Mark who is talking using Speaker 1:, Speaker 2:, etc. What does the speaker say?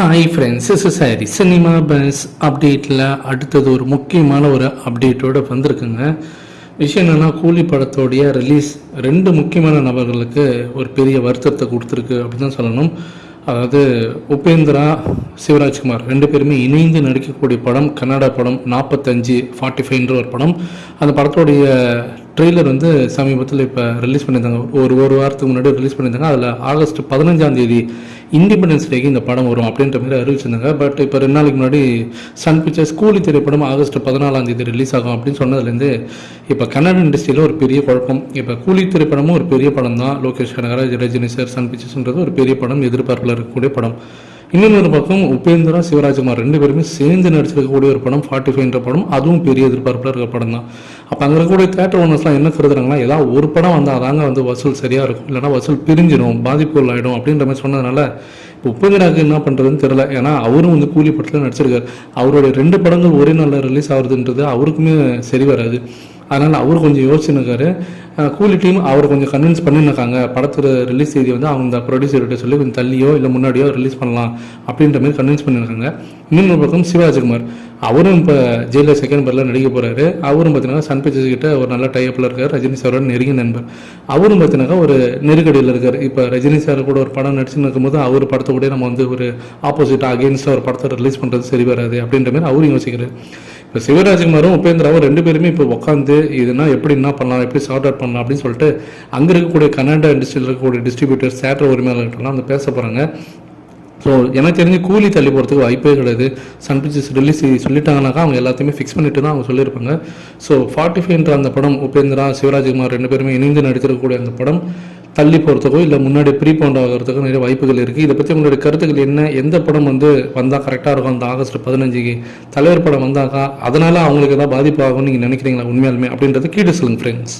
Speaker 1: Hi friends is சாரி cinema buzz அப்டேட்டில் அடுத்தது ஒரு முக்கியமான ஒரு அப்டேட்டோடு வந்திருக்குங்க. விஷயம் என்னென்னா கூலி படத்தோடைய ரிலீஸ் ரெண்டு முக்கியமான நபர்களுக்கு ஒரு பெரிய வருத்தத்தை கொடுத்துருக்கு அப்படின்னு தான் சொல்லணும். அதாவது உபேந்திரா சிவராஜ்குமார் ரெண்டு பேருமே இணைந்து நடிக்கக்கூடிய படம் கன்னடா படம் நாற்பத்தஞ்சு ஃபார்ட்டி ஃபைவ்ன்ற ஒரு படம். அந்த படத்தோடைய ட்ரெய்லர் வந்து சமீபத்தில் இப்போ ரிலீஸ் பண்ணியிருந்தாங்க. ஒரு ஒரு வாரத்துக்கு முன்னாடி ரிலீஸ் பண்ணியிருந்தாங்க. அதில் ஆகஸ்ட் பதினஞ்சாம் தேதி இண்டிபெண்டன்ஸ் டேக்கு இந்த படம் வரும் அப்படின்ற மாதிரி அறிவிச்சிருந்தாங்க. பட் இப்போ ரெண்டு நாளைக்கு முன்னாடி சன் பிக்சர்ஸ் கூலி திரைப்படம் ஆகஸ்ட் பதினாலாம் தேதி ரிலீஸ் ஆகும் அப்படின்னு சொன்னதுலேருந்து இப்போ கன்னட இண்டஸ்ட்ரியில் ஒரு பெரிய குழப்பம். இப்போ கூலி திரைப்படமும் ஒரு பெரிய படம் தான் லோகேஷ் கனகராஜ் ரஜினி சார் சன் பிக்சர்ஸ்ன்றது ஒரு பெரிய படம். எதிர்பார்ப்பில் இருக்கக்கூடிய படம். இன்னொரு பக்கம் உபேந்திரா சிவராஜ்குமார் ரெண்டு பேருமே சேர்ந்து நடிச்சிருக்கக்கூடிய ஒரு படம் ஃபார்ட்டி ஃபைவ்ன்ற படம். அதுவும் பெரிய எதிர்பார்ப்பில் இருக்க படம் தான். அப்போ அங்கே இருக்கக்கூடிய தேட்டர் ஓனர்ஸ்லாம் என்ன கருதுறாங்கன்னா ஏதாவது ஒரு படம் வந்தால் தாங்க வந்து வசூல் சரியாக இருக்கும். இல்லைனா வசூல் பிரிஞ்சிடும் பாதிப்புகள் ஆகிடும் அப்படின்ற மாதிரி சொன்னதுனால இப்போ உபேந்திராவுக்கு என்ன பண்ணுறதுன்னு தெரியல. ஏன்னா அவரும் வந்து கூலி படத்தில் நடிச்சிருக்காரு. அவருடைய ரெண்டு படங்கள் ஒரே நாளில் ரிலீஸ் ஆகுதுன்றது அவருக்குமே சரி வராது. அதனால் அவர் கொஞ்சம் யோசிச்சுனுக்காரு கூலி டீம் அவர் கொஞ்சம் கன்வின்ஸ் பண்ணியிருக்காங்க படத்தோட ரிலீஸ் தேதி வந்து அவங்க ப்ரொடியூசர்கிட்ட சொல்லி கொஞ்சம் தள்ளியோ இல்லை முன்னாடியோ ரிலீஸ் பண்ணலாம் அப்படின்ற மாதிரி கன்வின்ஸ் பண்ணியிருக்காங்க இன்னொரு பக்கம் சிவராஜ்குமார் அவரும் இப்போ ஜெயிலில் செகண்ட் பேரில் நடிக்க போகிறாரு அவரும் பார்த்தீங்கன்னா சன் பிக்சர்ஸ் கிட்ட ஒரு நல்ல டைப்பில் இருக்கார். ரஜினி சாரோட நெருங்கிய நண்பர். அவரும் பார்த்தீங்கன்னாக்கா ஒரு நெருக்கடியில் இருக்கார். இப்போ ரஜினி சார் கூட ஒரு படம் நடிச்சுன்னு இருக்கும்போது அவர் படத்தை கூட நம்ம வந்து ஒரு ஆப்போசிட்டாக அகேன்ஸ்டாக ஒரு படத்தை ரிலீஸ் பண்ணுறது சரி வராது அப்படின்ற மாதிரி அவரும் யோசிக்கிறார். இப்போ சிவராஜ்குமாரும் உபேந்திராவும் ரெண்டு பேருமே இப்போ உட்காந்து இதுனா எப்படி என்ன பண்ணலாம் எப்படி சார்ட் அவுட் பண்ணலாம் அப்படின்னு சொல்லிட்டு அங்கே இருக்கக்கூடிய கனடா இண்டஸ்ட்ரியில் இருக்கக்கூடிய டிஸ்ட்ரிபியூட்டர்ஸ் தேட்டர் உரிமையாளர்கள்லாம் வந்து பேச போகிறாங்க ஸோ எனக்கு தெரிஞ்சு கூலி தள்ளி போகிறதுக்கு வாய்ப்பே கிடையாது. சன் பிக்சர்ஸ் ரிலீஸ் சொல்லிட்டாங்கனாக்கா அவங்க எல்லாத்தையுமே ஃபிக்ஸ் பண்ணிட்டு தான் அவங்க சொல்லியிருப்பாங்க. ஸோ ஃபார்ட்டி ஃபைவ்ன்ற அந்த படம் உபேந்திரா சிவராஜ்குமார் ரெண்டு பேருமே இணைந்து நடித்திருக்கக்கூடிய அந்த படம் தள்ளி போகிறதுக்கோ இல்லை முன்னாடி ப்ரீ பவுண்ட் ஆகிறதுக்கோ நிறைய வாய்ப்புகள் இருக்குது இதை பற்றி உங்களுடைய கருத்துக்கள் என்ன? எந்த படம் வந்து வந்தால் கரெக்டாக இருக்கும் அந்த ஆகஸ்ட் பதினஞ்சுக்கு? தலைவர் படம் வந்தாக்கா அதனால் அவங்களுக்கு ஏதாவது பாதிப்பு ஆகும்னு நீங்கள் நினைக்கிறீங்களா உண்மையாலுமே? அப்படின்றத கீழே சொல்லுங்கள் ஃப்ரெண்ட்ஸ்